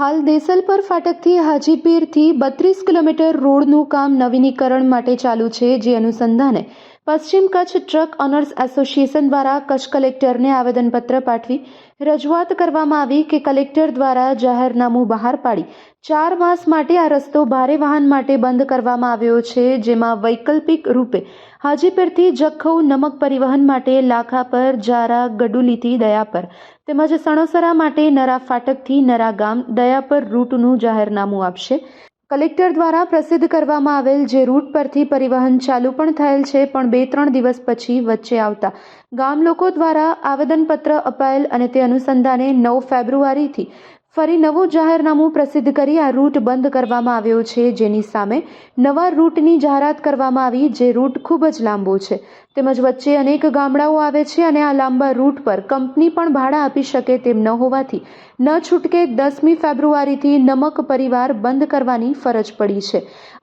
હાલ દેસલપર ફાટકથી હાજીપીરથી બત્રીસ કિલોમીટર રોડનું કામ નવીનીકરણ માટે ચાલુ છે જે અનુસંધાને પશ્ચિમ કચ્છ ટ્રક ઓનર્સ એસોસિએશન દ્વારા કચ્છ કલેક્ટરને આવેદનપત્ર પાઠવી રજૂઆત કરવામાં આવી કે કલેક્ટર દ્વારા જાહેરનામું બહાર પાડી ચાર માસ માટે આ રસ્તો ભારે વાહન માટે બંધ કરવામાં આવ્યો છે, જેમાં વૈકલ્પિક રૂપે હાજીપીરથી જખૌ નમક પરિવહન માટે લાખા પર જારા ગડુલીથી દયાપર તેમજ સણોસરા માટે નરા ફાટકથી નરા ગામ દયાપર રૂટનું જાહેરનામું આપશે. કલેક્ટર દ્વારા પ્રસિદ્ધ કરવામાં આવેલ જે રૂટ પરથી પરિવહન ચાલુ પણ થયેલ છે, પણ બે ત્રણ દિવસ પછી વચ્ચે આવતા. ગામ લોકો દ્વારા આવેદનપત્ર અપાયેલ અને તે અનુસંધાને નવ ફેબ્રુઆરીથી ફરી નવું જાહેરનામું પ્રસિદ્ધ કરી આ રૂટ બંધ કરવામાં આવ્યો છે, જેની સામે નવા રૂટની જાહેરાત કરવામાં આવી, જે રૂટ ખૂબ જ લાંબો છે. તેમજ વચ્ચે અનેક ગામડાઓ આવે છે અને આ લાંબા રૂટ પર કંપની પણ ભાડા આપી શકે તેમ ન હોવાથી ન છૂટકે દસમી ફેબ્રુઆરીથી નમક પરિવાર બંધ કરવાની ફરજ પડી છે.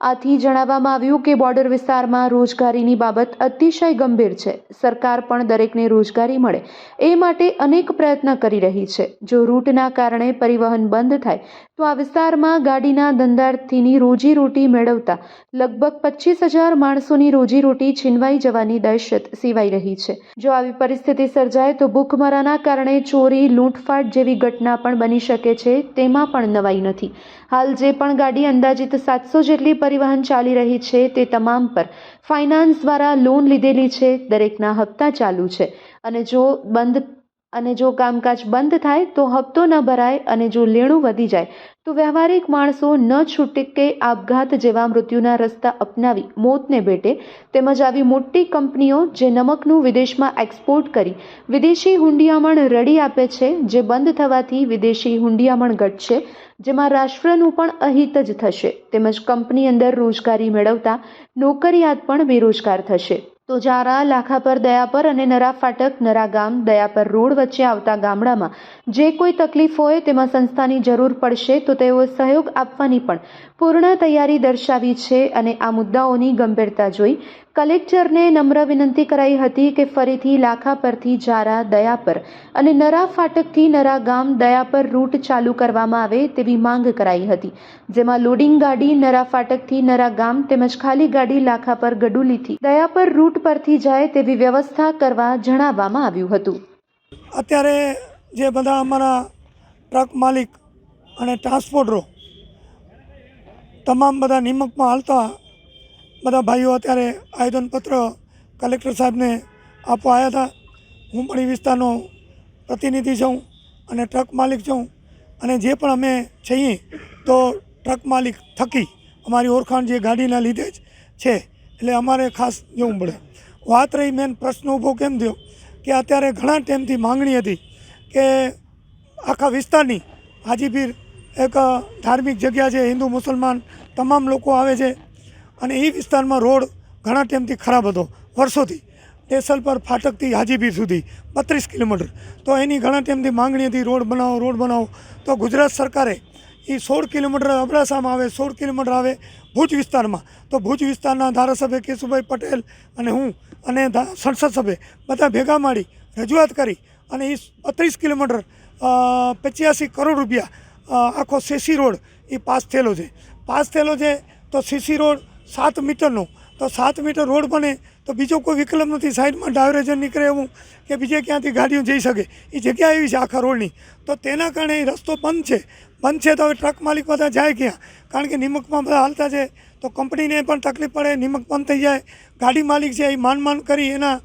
આથી જણાવવામાં આવ્યું કે બોર્ડર વિસ્તારમાં રોજગારીની બાબત અતિશય ગંભીર છે. સરકાર પણ દરેકને રોજગારી મળે એ માટે અનેક પ્રયત્ન કરી રહી છે. જો રૂટના કારણે પરિવહન બંધ થાય, તો આ વિસ્તારમાં ગાડીના ધંધાર્થીની રોજીરોટી મેળવતા લગભગ પચીસ હજાર માણસોની રોજીરોટી છીનવાઈ જવાની દહેશત સેવાઈ રહી છે. જો આવી પરિસ્થિતિ સર્જાય તો ભૂખમરાના કારણે ચોરી, લૂંટફાટ જેવી ઘટના પણ બની શકે છે, તેમાં પણ નવાઈ નથી. હાલ જે પણ ગાડી અંદાજિત સાતસો જેટલી પરિવહન ચાલી રહી છે, તે તમામ પર ફાઇનાન્સ દ્વારા લોન લીધેલી છે, દરેકના હપ્તા ચાલુ છે. અને જો બંધ અને જો કામકાજ બંધ થાય તો હપ્તો ન ભરાય અને જો લેણું વધી જાય, તો વ્યવહારિક માણસો ન છૂટકે આપઘાત જેવા મૃત્યુના રસ્તા અપનાવી મોતને ભેટે. તેમજ આવી મોટી કંપનીઓ જે નમકનું વિદેશમાં એક્સપોર્ટ કરી વિદેશી હુંડિયામણ રડી આપે છે, જે બંધ થવાથી વિદેશી હુંડિયામણ ઘટશે, જેમાં રાષ્ટ્રનું પણ અહિત જ થશે. તેમજ કંપની અંદર રોજગારી મેળવતા નોકરિયાત પણ બેરોજગાર થશે. તો જારા, લાખાપર દયાપર અને નરા ફાટક, નરા ગામ, દયાપર રોડ વચ્ચે આવતા ગામડામાં જે કોઈ તકલીફ હોય તેમાં સંસ્થાની જરૂર પડશે તો તેઓ સહયોગ આપવાની પણ પૂર્ણ તૈયારી દર્શાવી છે અને આ મુદ્દાઓની ગંભીરતા જોઈ કલેક્ટરને નમ્ર વિનંતી કરાઈ હતી કે ફરીથી લાખા પરથી જારા દયાપર અને નરા ફાટકથી નરા ગામ દયાપર રૂટ ચાલુ કરવામાં આવે તેવી માંગ કરાઈ હતી, જેમાં લોડિંગ ગાડી નરા ફાટકથી નરા ગામ તેમજ ખાલી ગાડી લાખા પર ગડુલીથી દયાપર રૂટ પરથી જાય તેવી વ્યવસ્થા કરવા જણાવવામાં આવ્યું હતું. અત્યારે જે બધા અમારા ટ્રક માલિક અને ટ્રાન્સપોર્ટરો તમામ બધા નિમકમાં હાલતા બધા ભાઈઓ અત્યારે આવેદનપત્ર કલેક્ટર સાહેબને આપવા આવ્યા હતા. હું પણ એ વિસ્તારનો પ્રતિનિધિ છું અને ટ્રક માલિક છું અને જે પણ અમે છીએ તો ટ્રક માલિક થકી અમારી ઓળખાણ જે ગાડીના લીધે જ છે. એટલે અમારે ખાસ જવું પડે. વાત રહી મેન પ્રશ્ન ઊભો કેમ થયો? કે અત્યારે ઘણા ટાઈમથી માંગણી હતી કે આખા વિસ્તારની હાજીપીર એક ધાર્મિક જગ્યા છે, હિન્દુ મુસલમાન તમામ લોકો આવે છે. અને એ વિસ્તારમાં રોડ ઘણા ટાઈમથી ખરાબ હતો. વર્ષોથી દેસલ પર ફાટકથી હાજીપીર સુધી બત્રીસ કિલોમીટર. તો એની ઘણા ટાઈમથી માંગણી હતી, રોડ બનાવો રોડ બનાવો. તો ગુજરાત સરકારે એ સોળ કિલોમીટર અબડાસામાં આવે, સોળ કિલોમીટર આવે ભુજ વિસ્તારમાં. તો ભુજ વિસ્તારના ધારાસભ્ય કેશુભાઈ પટેલ અને હું અને સંસદ સભ્ય બધા ભેગા મળી રજૂઆત કરી અને એ બત્રીસ કિલોમીટર પચ્યાસી કરોડ રૂપિયા આખો સીસી રોડ એ પાસ થયેલો છે. પાસ થયેલો છે તો સીસી રોડ સાત મીટરનો. તો સાત મીટર રોડ બને તો બીજો કોઈ વિકલ્પ નથી. સાઈડમાં ડાયવરેજન નીકળે એવું કે બીજે ક્યાંથી ગાડીઓ જઈ શકે. એ જગ્યા એવી છે આખા રોડની. તો તેના કારણે એ રસ્તો બંધ છે. બંધ છે તો હવે ટ્રક માલિક બધા જાય ક્યાં? કારણ કે નિમકમાં બધા હાલતા છે. તો કંપનીને પણ તકલીફ પડે. નિમક બંધ થઈ જાય. ગાડી માલિક છે એ માન માન કરી એના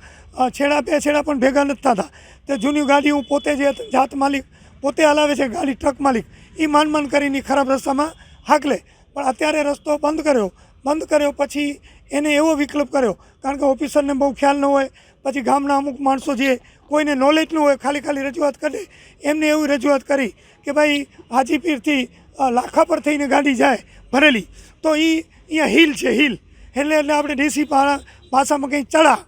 છેડા બે છેડા પણ ભેગા નથી થતા. તે જૂની ગાડી હું પોતે જે જાત માલિક, પોતે હલાવે છે ગાડી ટ્રક માલિક એ માંડ માંડ કરીને ખરાબ રસ્તામાં હાકલે. પણ અત્યારે રસ્તો બંધ કર્યો. બંધ કર્યો. પછી એને એવો વિકલ્પ કર્યો. કારણ કે ઓફિસરને બહુ ખ્યાલ ન હોય. પછી ગામના અમુક માણસો જે કોઈને નોલેજ ન હોય, ખાલી ખાલી રજૂઆત કરે, એમને એવી રજૂઆત કરી કે ભાઈ, હાજીપીરથી લાખા પર થઈને ગાડી જાય, ભરેલી. તો એ અહીંયા હિલ છે, હિલ. એટલે એટલે આપણે દેશી ભાષામાં કંઈ ચડા,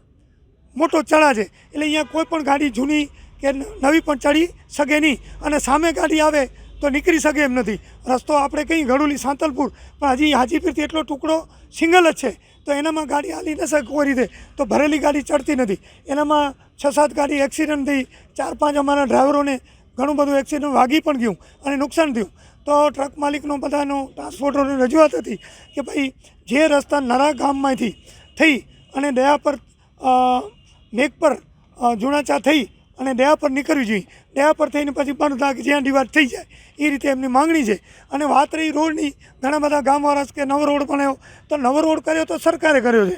મોટો ચડા છે. એટલે અહીંયા કોઈ પણ ગાડી જૂની કે નવી પણ ચડી શકે નહીં. અને સામે ગાડી આવે તો નીકળી શકે એમ નથી. રસ્તો આપણે કંઈ ઘડુલી સાંતલપુર, પણ હજી હાજીપીરથી એટલો ટુકડો સિંગલ જ છે. તો એનામાં ગાડી હાલી ન શકે કોઈ રીતે. તો ભરેલી ગાડી ચડતી નથી. એનામાં છ સાત ગાડી એક્સિડન્ટ થઈ. ચાર પાંચ અમારા ડ્રાઈવરોને ઘણું બધું એક્સિડન્ટ વાગી પણ ગયું અને નુકસાન થયું. તો ટ્રક માલિકનો બધાનો ટ્રાન્સપોર્ટરોની રજૂઆત હતી કે ભાઈ, જે રસ્તા નરા ગામમાંથી થઈ અને દયા પર મેક પર જુણાચા થઈ અને દયા પર નીકળવી જોઈએ. દયા પર થઈને પછી પણ થાક જ્યાં ડિવાઇડ થઈ જાય, એ રીતે એમની માંગણી છે. અને વાત રહી રોડની, ઘણા બધા ગામવાળા કે નવો રોડ બનાવ્યો તો નવો રોડ કર્યો તો સરકારે કર્યો છે.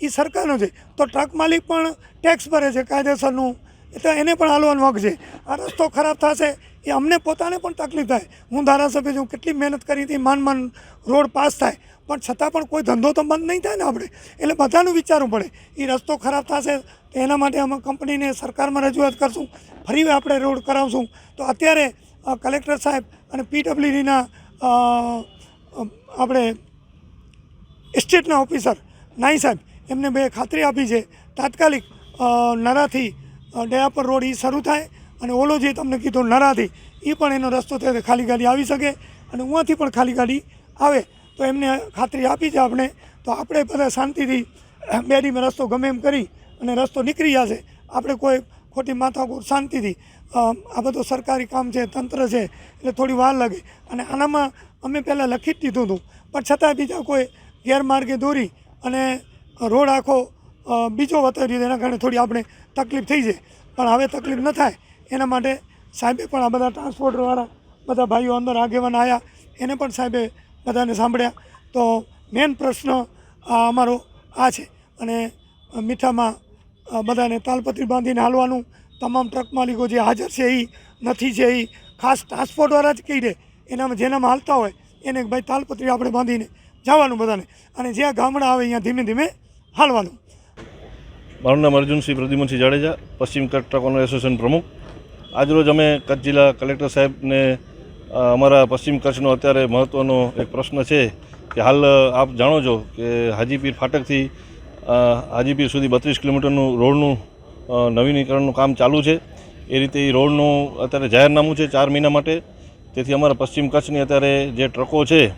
એ સરકારનો છે. તો ટ્રક માલિક પણ ટેક્સ ભરે છે કાયદેસરનું. એટલે એને પણ હાલવાનો હક છે. આ રસ્તો ખરાબ થશે, એ અમને પોતાને પણ તકલીફ થાય. હું ધારાસભ્ય છું, કેટલી મહેનત કરી હતી, માન માન રોડ પાસ થાય. પણ છતાં પણ કોઈ ધંધો તો બંધ નહીં થાય ને આપણે. એટલે બધાનું વિચારવું પડે. એ રસ્તો ખરાબ થશે તો એના માટે અમે કંપનીને સરકારમાં રજૂઆત કરશું. ફરી આપણે રોડ કરાવશું. તો અત્યારે કલેક્ટર સાહેબ અને પીડબ્લ્યુડીના આપણે એસ્ટેટના ઓફિસર નાઈ સાહેબ, એમને બે ખાતરી આપી છે. તાત્કાલિક નરાથી દયાપર રોડ એ શરૂ થાય અને ઓલો જે તમને કીધું નરાથી એ પણ એનો રસ્તો થયો ખાલી ગાડી આવી શકે અને ઉયાથી પણ ખાલી ગાડી આવે. તો એમને ખાતરી આપી છે આપણે. તો આપણે બધા શાંતિથી બેડીમાં રસ્તો ગમે એમ કરી અને રસ્તો નીકળી જશે. આપણે કોઈ ખોટી માથાકૂટ શાંતિથી આ બધું સરકારી કામ છે, તંત્ર છે, એટલે થોડી વાર લાગે. અને આનામાં અમે પહેલાં લખી જ દીધું હતું. પણ છતાં બીજા કોઈ ગેરમાર્ગે દોરી અને રોડ આખો બીજો વતાવી દીધો. એના કારણે થોડી આપણે તકલીફ થઈ છે. પણ હવે તકલીફ ન થાય. એના માટે સાહેબે પણ આ બધા ટ્રાન્સપોર્ટરવાળા બધા ભાઈઓ અંદર આગેવાન આવ્યા એને પણ સાહેબે બધાને સાંભળ્યા. તો મેન પ્રશ્ન અમારો આ છે. અને મીઠામાં બધાને તાલપત્રી બાંધીને હાલવાનું. તમામ ટ્રક માલિકો જે હાજર છે એ નથી છે એ ખાસ ટ્રાન્સપોર્ટવાળા જ કહી દે. એનામાં જેનામાં હાલતા હોય, એને ભાઈ તાલપત્રી આપણે બાંધીને જવાનું બધાને. અને જ્યાં ગામડા આવે અહીંયા ધીમે ધીમે હાલવાનું. મારું નામ અર્જુનસિંહ પ્રદ્યુમનસિંહ જાડેજા, પશ્ચિમ કચ્છ ટ્રક ઓનર એસોસિએશન પ્રમુખ. આજરોજ અમે કચ્છ જિલ્લા કલેક્ટર સાહેબને અમારા પશ્ચિમ કચ્છનો અત્યારે મહત્ત્વનો એક પ્રશ્ન છે કે હાલ આપ જાણો છો કે હાજીપીર ફાટકથી હાજીપીર સુધી બત્રીસ કિલોમીટરનું રોડનું નવીનીકરણનું કામ ચાલુ છે. એ રીતે એ રોડનું અત્યારે જાહેરનામું છે ચાર મહિના માટે. તેથી અમારા પશ્ચિમ કચ્છની અત્યારે જે ટ્રકો છે,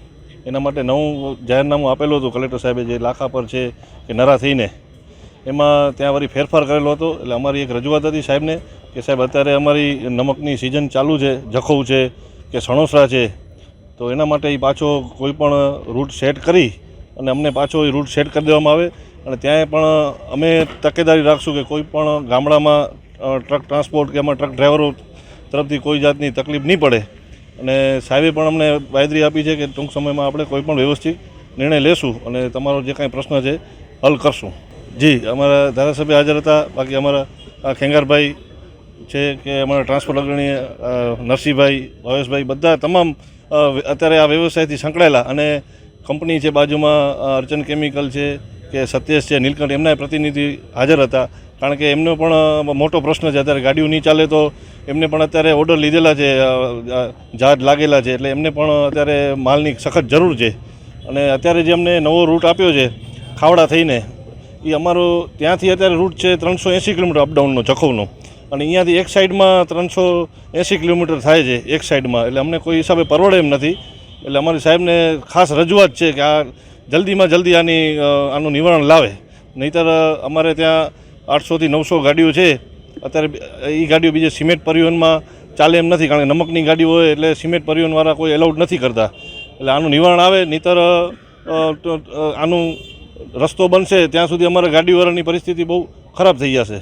એના માટે નવું જાહેરનામું આપેલું હતું કલેક્ટર સાહેબે જે લાખા પર છે કે નરા થઈને. એમાં ત્યાં વળી ફેરફાર કરેલો હતો. એટલે અમારી એક રજૂઆત હતી સાહેબને કે સાહેબ, અત્યારે અમારી નમકની સિઝન ચાલુ છે, જખૌ છે કે સણોસરા છે, તો એના માટે એ પાછો કોઈ પણ રૂટ સેટ કરી અને અમને પાછો એ રૂટ સેટ કરી દેવામાં આવે અને ત્યાં પણ અમે તકેદારી રાખશું કે કોઈ પણ ગામડામાં ટ્રક ટ્રાન્સપોર્ટ કે એમાં ટ્રક ડ્રાઈવરો તરફથી કોઈ જાતની તકલીફ નહીં પડે. અને સાહેબે પણ અમને બાયદરી આપી છે કે ટૂંક સમયમાં આપણે કોઈ પણ વ્યવસ્થિત નિર્ણય લેશું અને તમારો જે કાંઈ પ્રશ્ન છે હલ કરશું. જી, અમારા ધારાસભ્ય હાજર હતા, બાકી અમારા ખેંગારભાઈ છે કે અમારા ટ્રાન્સપોર્ટ અગ્રણી નરસિંહભાઈ ભાવેશભાઈ બધા તમામ અત્યારે આ વ્યવસાયથી સંકળાયેલા અને કંપની છે બાજુમાં અર્ચન કેમિકલ છે કે સત્યેશ છે નીલકંઠ એમના પ્રતિનિધિ હાજર હતા. કારણ કે એમનો પણ મોટો પ્રશ્ન છે અત્યારે ગાડીઓ નહીં ચાલે તો એમને પણ અત્યારે ઓર્ડર લીધેલા છે અ, લાગેલા છે એટલે એમને પણ અત્યારે માલની સખત જરૂર છે. અને અત્યારે જે અમને નવો રૂટ આપ્યો છે ખાવડા થઈને એ અમારો ત્યાંથી અત્યારે રૂટ છે ત્રણસો એંસી કિલોમીટર અપડાઉનનો જખૌનો. અને અહીંયાથી એક સાઈડમાં ત્રણસો એંસી કિલોમીટર થાય છે, એક સાઈડમાં. એટલે અમને કોઈ હિસાબે પરવડે એમ નથી. એટલે અમારી સાહેબને ખાસ રજૂઆત છે કે આ જલ્દીમાં જલ્દી આની આનું નિવારણ લાવે. નહીંતર અમારે ત્યાં આઠસોથી નવસો ગાડીઓ છે. અત્યારે એ ગાડીઓ બીજે સિમેન્ટ પરિવહનમાં ચાલે એમ નથી, કારણ કે નમકની ગાડીઓ હોય એટલે સિમેન્ટ પરિવહનવાળા કોઈ એલાઉડ નથી કરતા. એટલે આનું નિવારણ આવે, નહીંતર આનું રસ્તો બનશે, ત્યાં સુધી અમારા ગાડીવાળાની પરિસ્થિતિ બહુ ખરાબ થઈ જશે.